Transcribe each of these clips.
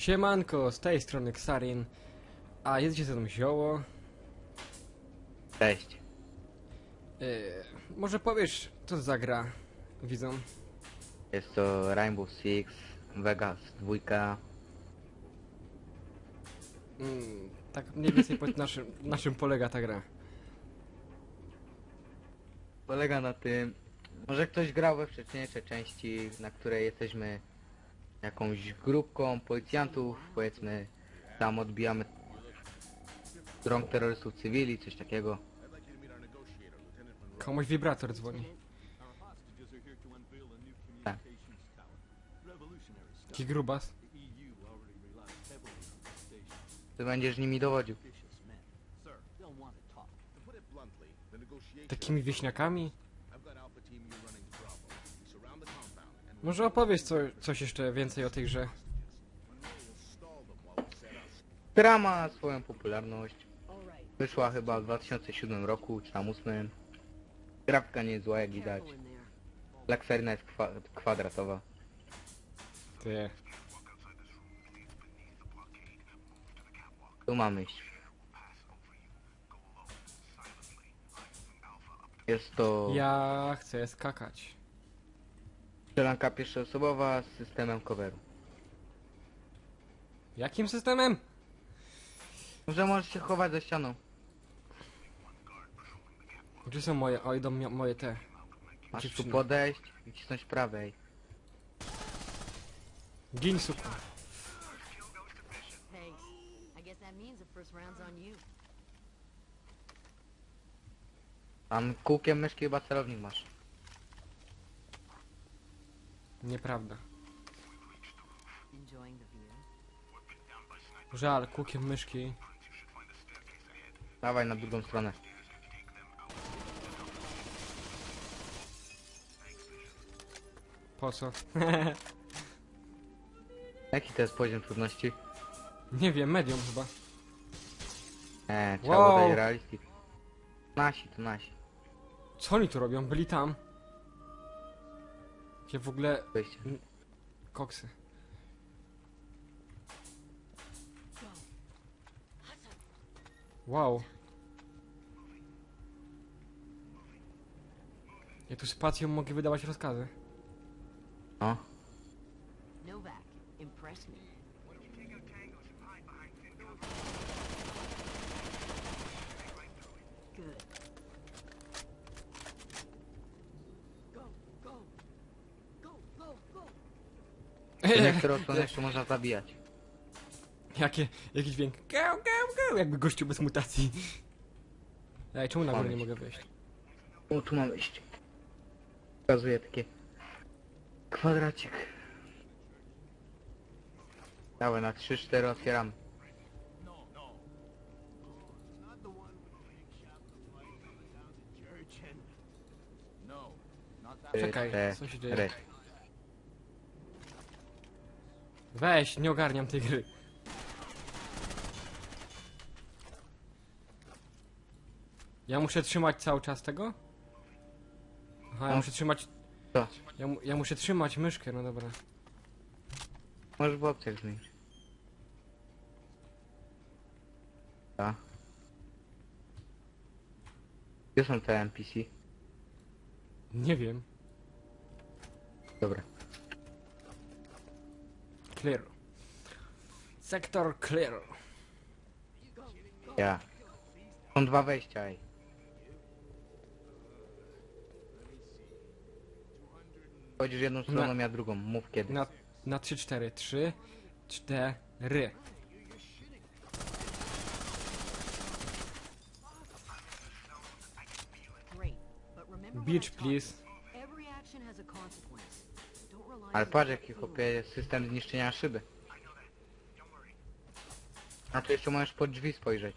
Siemanko, z tej strony Xarin. A jedziecie ze mną zioło. Cześć. Yy, może powiesz, co to za gra widzą? Jest to Rainbow Six, Vegas 2. Mm, tak mniej więcej pod naszym, na czym polega ta gra. Polega na tym, może ktoś grał we wcześniejsze części, na której jesteśmy jakąś grupką policjantów, powiedzmy, tam odbijamy rąk terrorystów cywili, coś takiego. Komuś wibrator dzwoni. Tak. Taki grubas. Ty będziesz nimi dowodził. Takimi wieśniakami. Może opowiedz co, coś jeszcze więcej o tej grze. Gra ma swoją popularność. Wyszła chyba w 2007 roku, czy tam 2008. Grafika nie jest zła jak widać. Lakserina jest kwa kwadratowa. Ty. Tu mamy iść. Jest to Ja chcę skakać. Strzelanka pierwszoosobowa z systemem coveru. Jakim systemem? Może możesz się chować za ścianą. Gdzie są moje, oj, do mnie- moje te. Masz tu Dziewczyny. podejść i cisnąć prawej. Gin suko. Thanks. I guess that means the first round's on you. Tam kółkiem myszki chyba celownik masz. Nieprawda. Żal, kukiem myszki. Dawaj na drugą stronę. Po co? Jaki to jest poziom trudności? Nie wiem, medium chyba. Eee, trzeba Wow. wow. dać realistic. Nasi, to nasi. Co oni tu robią? Byli tam. Jakie w ogóle Wyjście. koksy. Wow. Ja tu spacją mogę wydawać rozkazy. No. Novak, impress me. Good. Go, go, go, go, go. Odsłony jeszcze można zabijać. Jakie, jaki dźwięk? Gał, gał, gał, jakby gościu bez mutacji. Ej, czemu na górę nie mogę wejść? O, tu mamy iść. Pokazuje takie kwadracik. Dawaj, na 3-4 otwieramy. Czekaj, co się dzieje? Weź, nie ogarniam tej gry. Ja muszę trzymać cały czas tego? Aha, ja No. muszę trzymać... Co? Ja, mu- ja muszę trzymać myszkę, no dobra. Możesz w opcjach zmienić. Tak. Gdzie są te NPC? Nie wiem. Dobra. Clear. Sektor clear. Ja. Są dwa wejścia, ej. Chodzisz jedną stroną, ja drugą. Mów kiedy. Na, na 3, 4, 3, 4. Great. But remember what Beach, I please. Ale patrz jaki chłopie jest system zniszczenia szyby. A tu jeszcze możesz pod drzwi spojrzeć.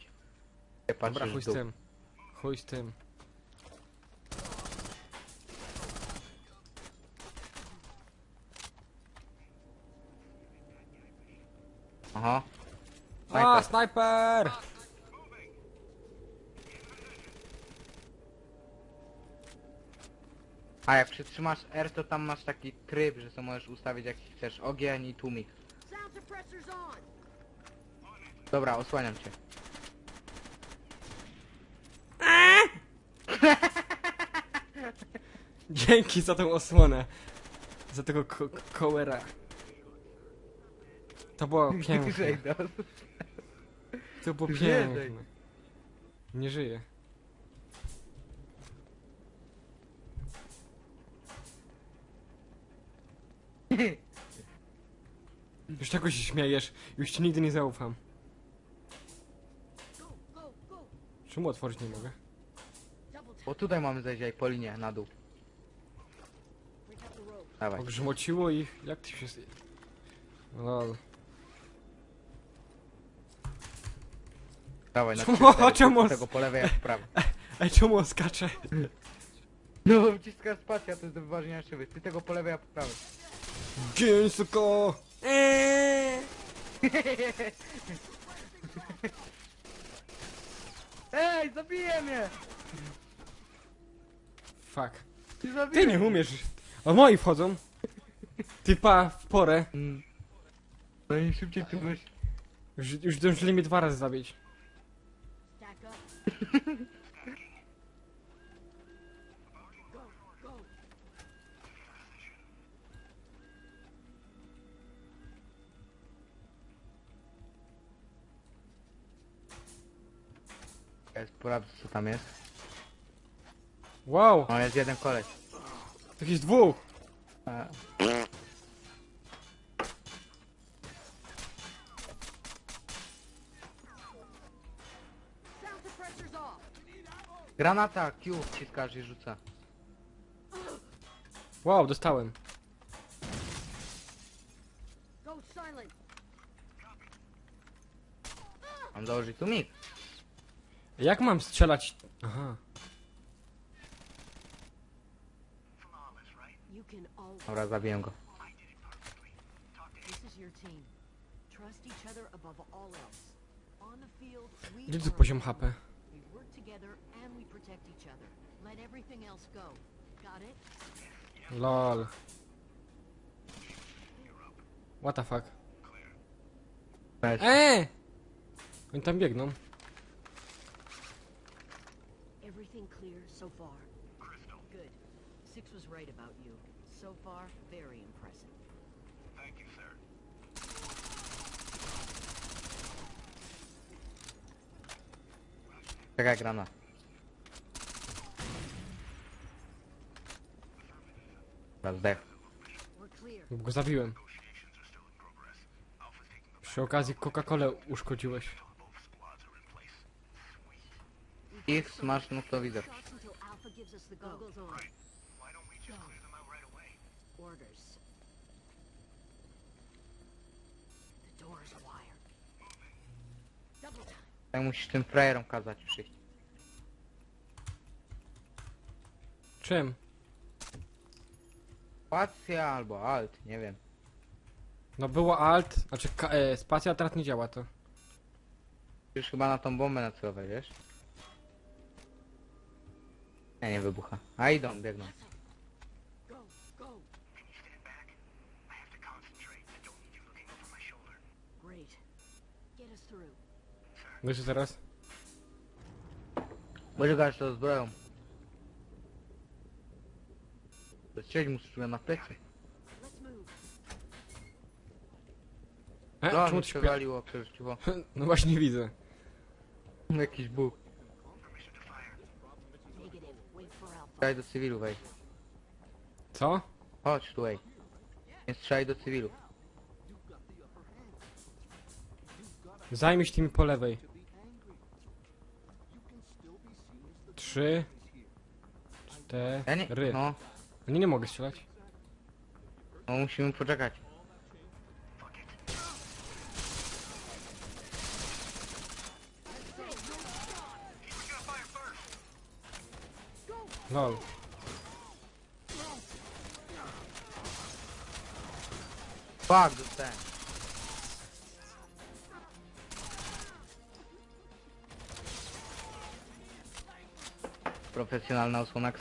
Nie Dobra, patrzysz chuj w z dół. tym. Chuj z tym. Aha. A, Sniper. snajper! A jak przytrzymasz R, to tam masz taki tryb, że to możesz ustawić jaki chcesz ogień i tłumik. Sounds suppressor's on. Dobra, osłaniam cię. Dzięki za tą osłonę. Za tego ko kołera. To było piękne. Shaders. To było piękne. Nie żyje. Już tego się śmiejesz. Już ci nigdy nie zaufam. Czemu otworzyć nie mogę? Bo tutaj mamy zejść ej, po linie, na dół. Dawaj. Ogrzmociło i... Jak ty się... Lol. Dawaj, na Czemu- 3-4, czemu- tego po lewej, jak w prawo. Ej, czemu on skacze? No wciskasz spacja, to jest do wyważenia szyby. Ty tego po lewej, jak po prawej. Gęsko! Eee! Ej, zabiję mnie! Fuck. Ty, Ty nie umiesz. A moi wchodzą. Ty pa, w porę. Mm. No i szybciej tu weź. Już, już zdążyli mnie dwa razy zabić. Ja sprawdzę co tam jest. Wow, No jest jeden koleś. takich dwóch. A, Sound suppressor's off. Granata, Q wciskasz i rzuca. Wow, dostałem. Go silent. Mam założyć tu mig. Jak mam strzelać? Aha. Dobra, zabiję go. Gdzie tu poziom. HP? Lol. What the fuck? Eee! Oni tam biegną. Everything clear so far? Good. Six was right about you. So far, very impressive. Czekaj, grana. Dobra, zdech. We're clear. Bo go zabiłem. Przy okazji Coca-Colę uszkodziłeś. Ich masz, no to widzę. Orders. The door is wired. Double time. Tak musisz tym frajerom kazać iść. Czym? Spacja albo alt, nie wiem. No było alt, znaczy ka- e, spacja, a teraz nie działa to. Już chyba na tą bombę nacelować, wiesz? Nie, nie wybucha. A idą, biegną. Wiesz teraz? Może gać to zbroją. Strzelić mu strzelił na plecy. E, No, czemu mi ty się waliło. No właśnie widzę. Jakiś bóg. Strzelaj do cywilu, wej. Co? Chodź tu, ej. Nie strzelaj do cywilu. Zajmij się tymi po lewej. Trzy. Ja nie... Cztery. No, Nie, nie mogę strzelać. no musimy poczekać. Lol. Fuck, dostałem. Profesjonalna osłona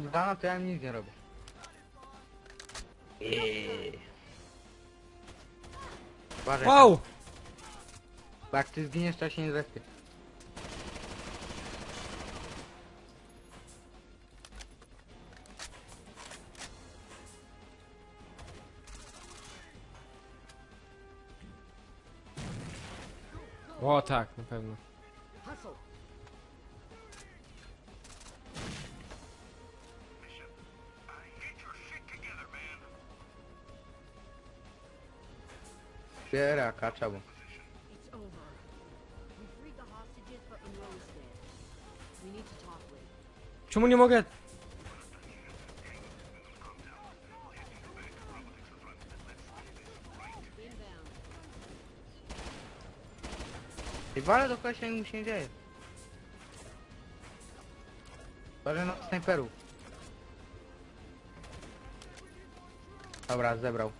O, shotguna to ja nic nie robię. Eee. Uważaj, Wow! Bo jak ty zginiesz, to ja się nie. O tak, na pewno. Biera, kacza, bo... It's over. We freed the hostages, but Monroe's dead. We need to talk with him. Czemu nie mogę? Inbound. I wale do kogoś nic mu się nie dzieje. Uważaj na snajperów. Dobra, zebrał.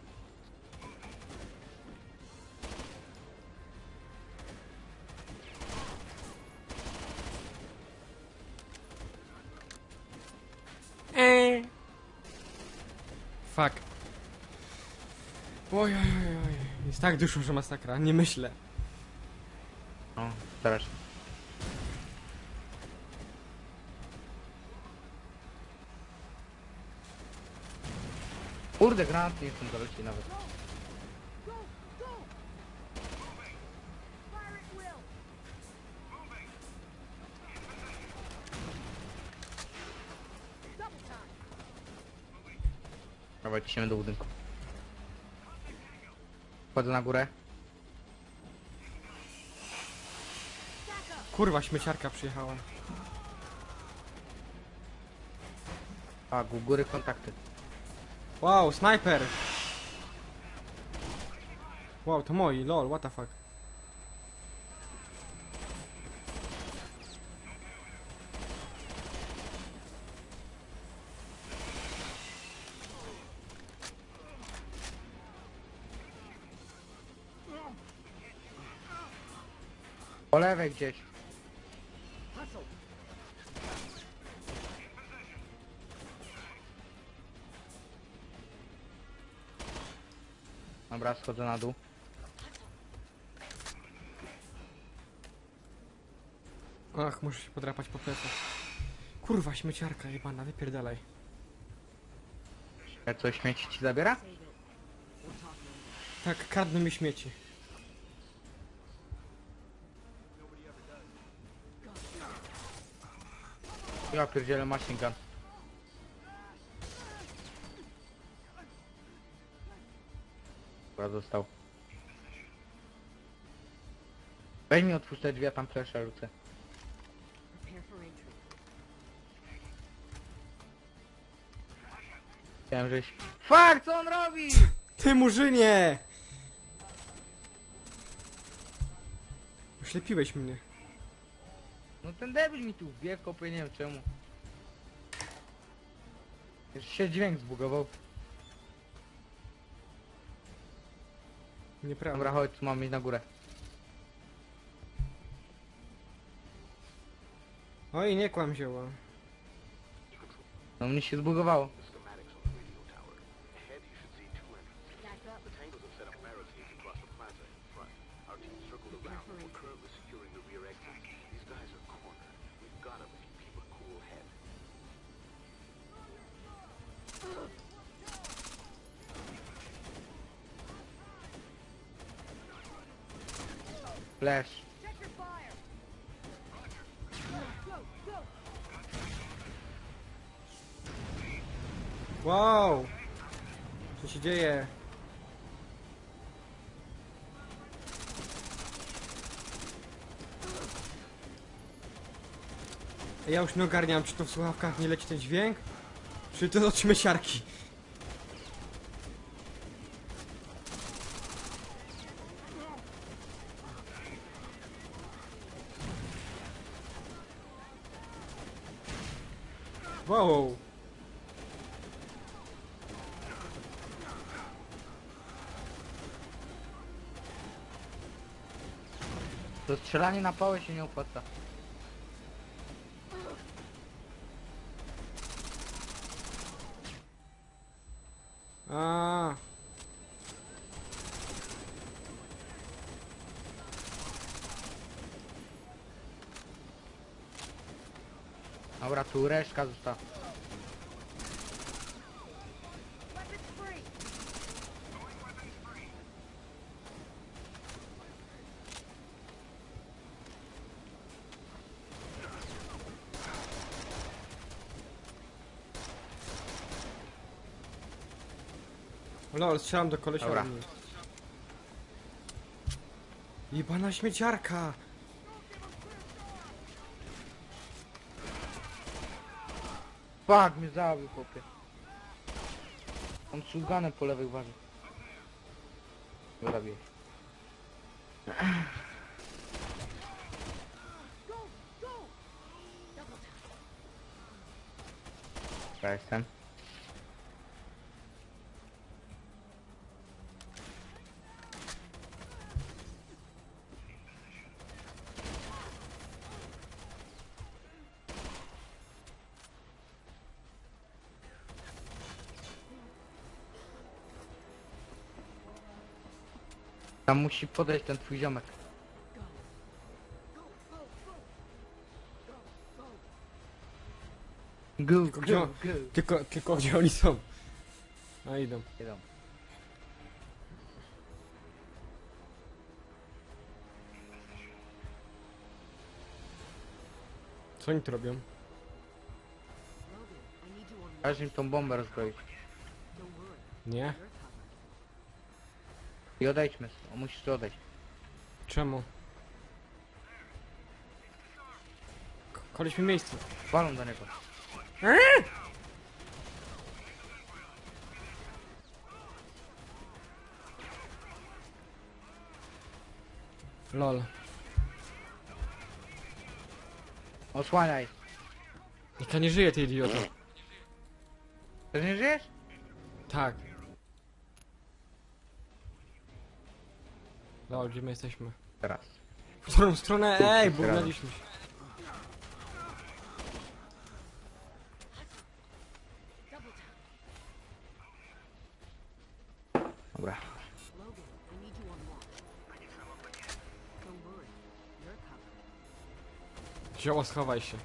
Fuck. Oj, oj, oj. Jest tak dużo, że masakra. Nie myślę. No, teraz. Kurde, granat nie chcą dolecieć nawet. Dobra, ciśniemy do budynku. Wchodzę na górę. Kurwa, śmieciarka przyjechała. A, u góry kontakty. Wow, snajper! Wow, to moi, lol, what the fuck. Lewej gdzieś. Dobra, schodzę na dół. Ach, muszę się podrapać po plecach. Kurwa, śmieciarka jebana, wypierdalaj. Jak coś śmieci ci zabiera? Tak, kradną mi śmieci. Ja pierdzielę machine gun. Dobra, został. Weź mi otwórz te drzwi, tam flesza rzucę. Chciałem, żeś... Fuck, co on robi? Ty murzynie! Oślepiłeś mnie. No ten debil mi tu wbiegł, kopie, nie wiem czemu. Jeszcze się dźwięk zbugował. Nieprawda. Dobra, chodź, tu mam iść na górę. Oj, nie kłam zioła. No mnie się zbugowało. Flash. Wow! Co się dzieje? Ja już nie ogarniam, czy to w słuchawkach nie leci ten dźwięk, czy to od śmieciarki. Strzelanie na pałę się nie opłaca. A. Dobra, tu reszka została. Lol, strzelam do kolesia. Dobra. ale nie. Jebana śmieciarka! Fuck, mnie zabił, chłopie. On sługanem po lewej uważaj. Zabiję. Ja jestem. Tam musi podejść ten twój ziomek. Go, Tylko gdzie, go, go. tylko, tylko gdzie oni są? A idą. Idą. Co oni tu robią? Każ im tą bombę rozbroić. Nie? I odejdźmy. O, musisz tu odejść. Czemu? Ko- Koleś mi miejsce. Walą do niego. Lol. Osłaniaj. Nikt nie żyje, ty idioto. Ty nie żyjesz? Tak. Lol, gdzie my jesteśmy? Teraz. W którą stronę? Ej, teraz. bugnęliśmy się. Dobra. Zioło, schowaj się.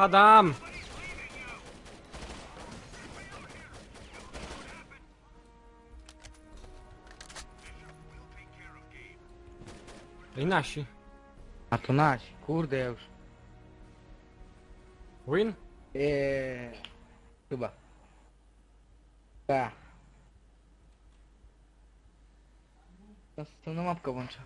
Padam! I nasi. A to nasi. Kurde ja już. Win? Eee. Chyba. Tak. Teraz na mapkę włączę.